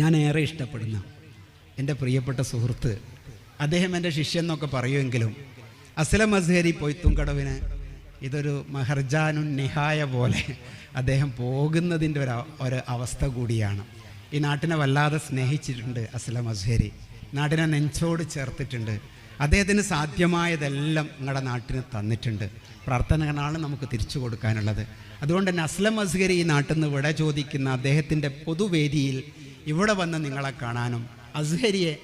ഞാൻ ഏറെ ഇഷ്ടപ്പെടുന്ന എന്റെ പ്രിയപ്പെട്ട സുഹൃത്ത് അദ്ദേഹം എന്റെ ശിഷ്യൻ എന്നൊക്കെ പറയുമെങ്കിലും അസ്ലം അസ്ഹരി പൊയ്ത്തുംകടവിന് ഇതൊരു മഹർജാനു നിഹായ പോലെ അദ്ദേഹം പോകുന്നതിന്റെ ഒരു ഒരു അവസ്ഥ കൂടിയാണ്. ഈ നാട്ടിനെ വല്ലാതെ സ്നേഹിച്ചിട്ടുണ്ട് അസ്ലം അസ്ഹരി നാടിനെ നെഞ്ചോട് ചേർത്തിട്ടുണ്ട്. അദ്ദേഹത്തിന് സാധ്യമായതെല്ലാം നിങ്ങളുടെ നാട്ടിന് തന്നിട്ടുണ്ട്. പ്രാർത്ഥനകളാണ് നമുക്ക് തിരിച്ചു കൊടുക്കാനുള്ളത്. അതുകൊണ്ട് തന്നെ അസ്ലം അസ്ഗരി ഈ നാട്ടിൽ നിന്ന് വിട ചോദിക്കുന്ന അദ്ദേഹത്തിന്റെ പൊതുവേദിയിൽ ഇവിടെ വന്ന് നിങ്ങളെ കാണാനും അസ്ഹരിയെ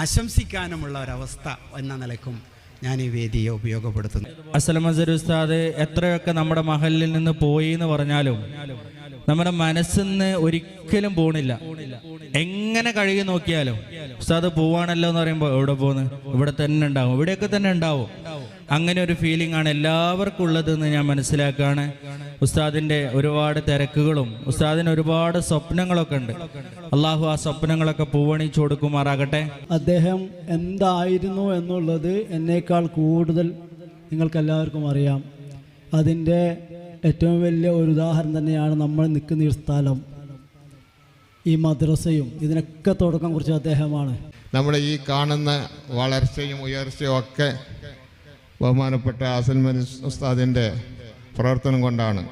ആശംസിക്കാനുമുള്ള ഒരവസ്ഥ എന്ന നിലക്കും ഞാൻ ഈ വേദിയെ ഉപയോഗപ്പെടുത്തുന്നു. അസലം അസർ ഉസ്താദ് എത്രയൊക്കെ നമ്മുടെ മഹലിൽ നിന്ന് പോയി എന്ന് പറഞ്ഞാലും നമ്മുടെ മനസ്സിന്ന് ഒരിക്കലും പോണില്ല. എങ്ങനെ കഴുകി നോക്കിയാലും ഉസ്താദ് പോവാണല്ലോ എന്ന് പറയുമ്പോൾ എവിടെ പോന്ന്? ഇവിടെ തന്നെ ഉണ്ടാവും. ഇവിടെയൊക്കെ തന്നെ ഉണ്ടാവും. അങ്ങനെ ഒരു ഫീലിംഗ് ആണ് എല്ലാവർക്കും ഉള്ളതെന്ന് ഞാൻ മനസ്സിലാക്കുകയാണ് ഉസ്താദിന്റെ ഒരുപാട് തിരക്കുകളും ഉസ്താദിന് ഒരുപാട് സ്വപ്നങ്ങളൊക്കെ ഉണ്ട്. അള്ളാഹു ആ സ്വപ്നങ്ങളൊക്കെ പൂവണിച്ചു കൊടുക്കുമാറാകട്ടെ. അദ്ദേഹം എന്തായിരുന്നു എന്നുള്ളത് എന്നേക്കാൾ കൂടുതൽ നിങ്ങൾക്കെല്ലാവർക്കും അറിയാം. അതിന്റെ ഏറ്റവും വലിയ ഒരു ഉദാഹരണം തന്നെയാണ് നമ്മൾ നിൽക്കുന്ന ഈ സ്ഥലം. ഈ മദ്രസയും ഇതിനൊക്കെ തുടക്കം കുറിച്ച അദ്ദേഹമാണ്. നമ്മുടെ ഈ കാണുന്ന വളർച്ചയും ഉയർച്ചയും ഒക്കെ ബഹുമാനപ്പെട്ട അസൽമൻ ഉസ്താദിന്റെ പ്രവർത്തനം കൊണ്ടാണ്.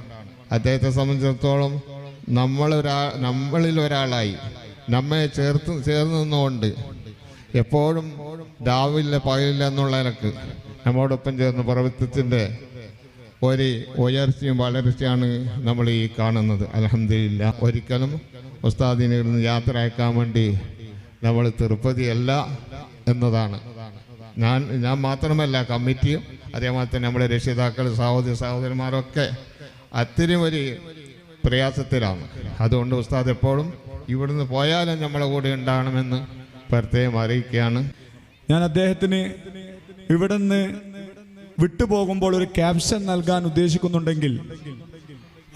അദ്ദേഹത്തെ സംബന്ധിച്ചിടത്തോളം നമ്മളൊരാ നമ്മളിൽ ഒരാളായി. നമ്മെ ചേർത്ത് ചേർന്ന് നിന്നുകൊണ്ട് എപ്പോഴും രാവിലെ പകലില്ല എന്നുള്ള നിലയ്ക്ക് നമ്മോടൊപ്പം ചേർന്ന് പ്രവർത്തനത്തിന്റെ ഒരു ഉയർച്ചയും വളർച്ചയാണ് നമ്മൾ ഈ കാണുന്നത്. അലഹമില്ല ഒരിക്കലും ഉസ്താദിനെ ഇവിടുന്ന് യാത്ര അയക്കാൻ വേണ്ടി നമ്മൾ തിരുപ്പതിയല്ല എന്നതാണ്. ഞാൻ ഞാൻ മാത്രമല്ല കമ്മിറ്റിയും അതേമാതിരി തന്നെ നമ്മുടെ രക്ഷിതാക്കൾ സഹോദരി സഹോദരന്മാരൊക്കെ അത്തിരി ഒരു പ്രയാസത്തിലാണ്. അതുകൊണ്ട് ഉസ്താദ് എപ്പോഴും ഇവിടുന്ന് പോയാലും നമ്മളെ കൂടെ ഉണ്ടാകണമെന്ന് പ്രത്യേകം അറിയിക്കുകയാണ്. ഞാൻ അദ്ദേഹത്തിന് ഇവിടുന്ന് വിട്ടുപോകുമ്പോൾ ഒരു ക്യാപ്ഷൻ നൽകാൻ ഉദ്ദേശിക്കുന്നുണ്ടെങ്കിൽ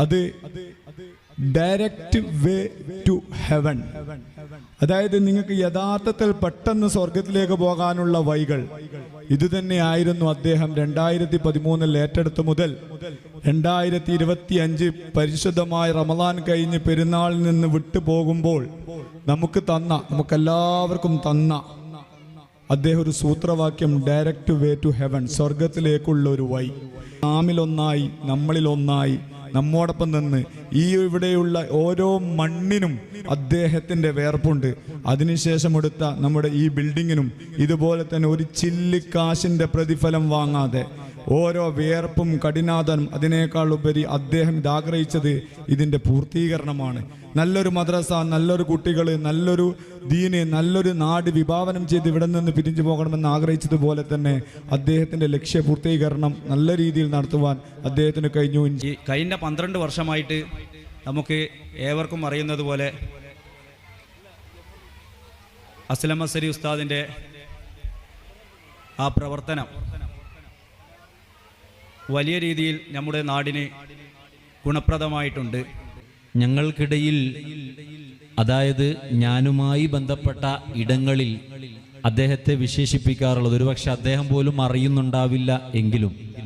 അത് ഡയറക്റ്റ് വേ ടു ഹെവൻ അതായത് നിങ്ങൾക്ക് യഥാർത്ഥത്തിൽ പെട്ടെന്ന് സ്വർഗത്തിലേക്ക് പോകാനുള്ള വഴികൾ. ഇതുതന്നെയായിരുന്നു അദ്ദേഹം രണ്ടായിരത്തി പതിമൂന്നിൽ ഏറ്റെടുത്ത മുതൽ. രണ്ടായിരത്തി ഇരുപത്തി അഞ്ച് പരിശുദ്ധമായ റമദാൻ കഴിഞ്ഞ് പെരുന്നാളിൽ നിന്ന് വിട്ടുപോകുമ്പോൾ നമുക്ക് തന്ന നമുക്കെല്ലാവർക്കും തന്ന അദ്ദേഹം ഒരു സൂത്രവാക്യം ഡയറക്റ്റ് വേ ടു ഹെവൻ സ്വർഗത്തിലേക്കുള്ള ഒരു വൈ നാമിലൊന്നായി നമ്മളിലൊന്നായി നമ്മോടൊപ്പം നിന്ന് ഈ ഇവിടെയുള്ള ഓരോ മണ്ണിനും അദ്ദേഹത്തിന്റെ വേർപ്പുണ്ട്. അതിനുശേഷം എടുത്ത നമ്മുടെ ഈ ബിൽഡിങ്ങിനും ഇതുപോലെ തന്നെ ഒരു ചില്ലിക്കാശിന്റെ പ്രതിഫലം വാങ്ങാതെ ഓരോ വിയർപ്പും കഠിനാദനും അതിനേക്കാൾ ഉപരി അദ്ദേഹം ഇതാഗ്രഹിച്ചത് ഇതിന്റെ പൂർത്തീകരണമാണ്. നല്ലൊരു മദ്രസ നല്ലൊരു കുട്ടികൾ നല്ലൊരു ദീന് നല്ലൊരു നാട് വിഭാവനം ചെയ്ത് ഇവിടെ നിന്ന് പിരിഞ്ഞു പോകണമെന്ന് ആഗ്രഹിച്ചതുപോലെ തന്നെ അദ്ദേഹത്തിന്റെ ലക്ഷ്യപൂർത്തീകരണം നല്ല രീതിയിൽ നടത്തുവാൻ അദ്ദേഹത്തിന് കഴിഞ്ഞു. കഴിഞ്ഞ പന്ത്രണ്ട് വർഷമായിട്ട് നമുക്ക് ഏവർക്കും അറിയുന്നത് പോലെ അസ്ലം അസരി ഉസ്താദിന്റെ ആ പ്രവർത്തനം വലിയ രീതിയിൽ നമ്മുടെ നാടിന് ഗുണപ്രദമായിട്ടുണ്ട്. ഞങ്ങൾക്കിടയിൽ അതായത് ഞാനുമായി ബന്ധപ്പെട്ട ഇടങ്ങളിൽ അദ്ദേഹത്തെ വിശേഷിപ്പിക്കാറുള്ളത് ഒരുപക്ഷെ അദ്ദേഹം പോലും അറിയുന്നുണ്ടാവില്ല എങ്കിലും.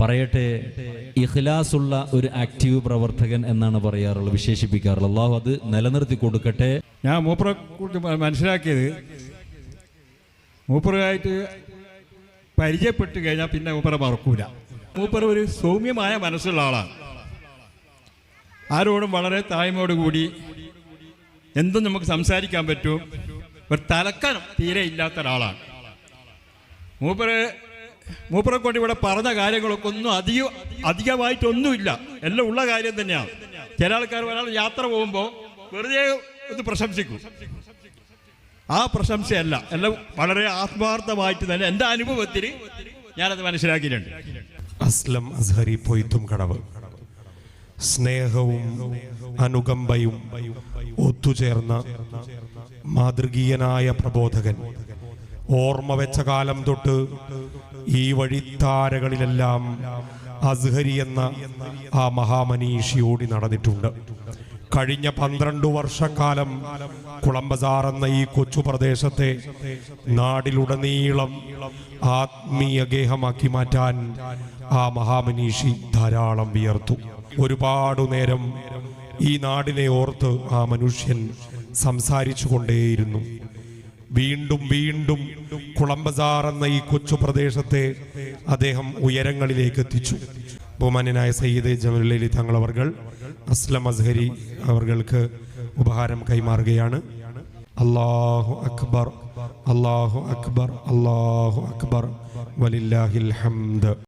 പറയട്ടെ ഇഖ്ലാസുള്ള ഒരു ആക്റ്റീവ് പ്രവർത്തകൻ എന്നാണ് പറയാറുള്ളത് വിശേഷിപ്പിക്കാറുള്ളത്. അള്ളാഹു അത് നിലനിർത്തി കൊടുക്കട്ടെ. ഞാൻ മൂപ്പറെ കുറിച്ച് മനസ്സിലാക്കിയത് മൂപ്പറുമായിട്ട് പരിചയപ്പെട്ട് കഴിഞ്ഞാൽ പിന്നെ മൂപ്പറെ മറക്കൂല. മൂപ്പർ ഒരു സൗമ്യമായ മനസ്സുള്ള ആളാണ്. ആരോടും വളരെ താഴ്മയോട് കൂടി എന്തും നമുക്ക് സംസാരിക്കാൻ പറ്റും. ഒരു തലക്കണം തീരെ ഇല്ലാത്ത ഒരാളാണ്. മൂപ്പര് മൂപ്പറെ കൊണ്ട് ഇവിടെ പറഞ്ഞ കാര്യങ്ങളൊക്കെ ഒന്നും അധികം അധികമായിട്ടൊന്നുമില്ല. എല്ലാം ഉള്ള കാര്യം തന്നെയാണ്. ചില ആൾക്കാർ ഒരാൾ യാത്ര പോകുമ്പോൾ വെറുതെ ഒന്ന് പ്രശംസിക്കും. ആ പ്രശംസയല്ല. എല്ലാം വളരെ ആത്മാർത്ഥമായിട്ട് തന്നെ എന്റെ അനുഭവത്തിൽ ഞാനത് മനസ്സിലാക്കിയിട്ടുണ്ട്. അസ്ലം അസ്ഹരി സ്നേഹവും അനുകമ്പയും ഒത്തുചേർന്ന മാതൃകീയനായ പ്രബോധകൻ. ഓർമ്മ വെച്ച കാലം തൊട്ട് ഈ വഴിത്താരകളിലെല്ലാം അസ്ഹരി എന്ന ആ മഹാമനീഷി ഓടി നടന്നിട്ടുണ്ട്. കഴിഞ്ഞ പന്ത്രണ്ട് വർഷക്കാലം കുളമ്പസാർ എന്ന ഈ കൊച്ചു പ്രദേശത്തെ നാടിലുടനീളം ആത്മീയ ഗേഹമാക്കി മാറ്റാൻ ആ മഹാമനീഷി ധാരാളം വിയർത്തു. ഒരുപാടു നേരം ഈ നാടിനെ ഓർത്ത് ആ മനുഷ്യൻ സംസാരിച്ചു കൊണ്ടേയിരുന്നു വീണ്ടും വീണ്ടും കുളമ്പസാർ എന്ന ഈ കൊച്ചു പ്രദേശത്തെ അദ്ദേഹം ഉയരങ്ങളിലേക്ക് എത്തിച്ചു ബഹുമാന്യനായ സയ്യിദ് ജമലി തങ്ങൾ അവർകൾ അസ്ലം അസ്ഹരി അവർക്ക് ഉപഹാരം കൈമാറുകയാണ്. അള്ളാഹു അക്ബർ അള്ളാഹു അക്ബർ അള്ളാഹു അക്ബർ. വലില്ലാഹിൽ ഹംദ്.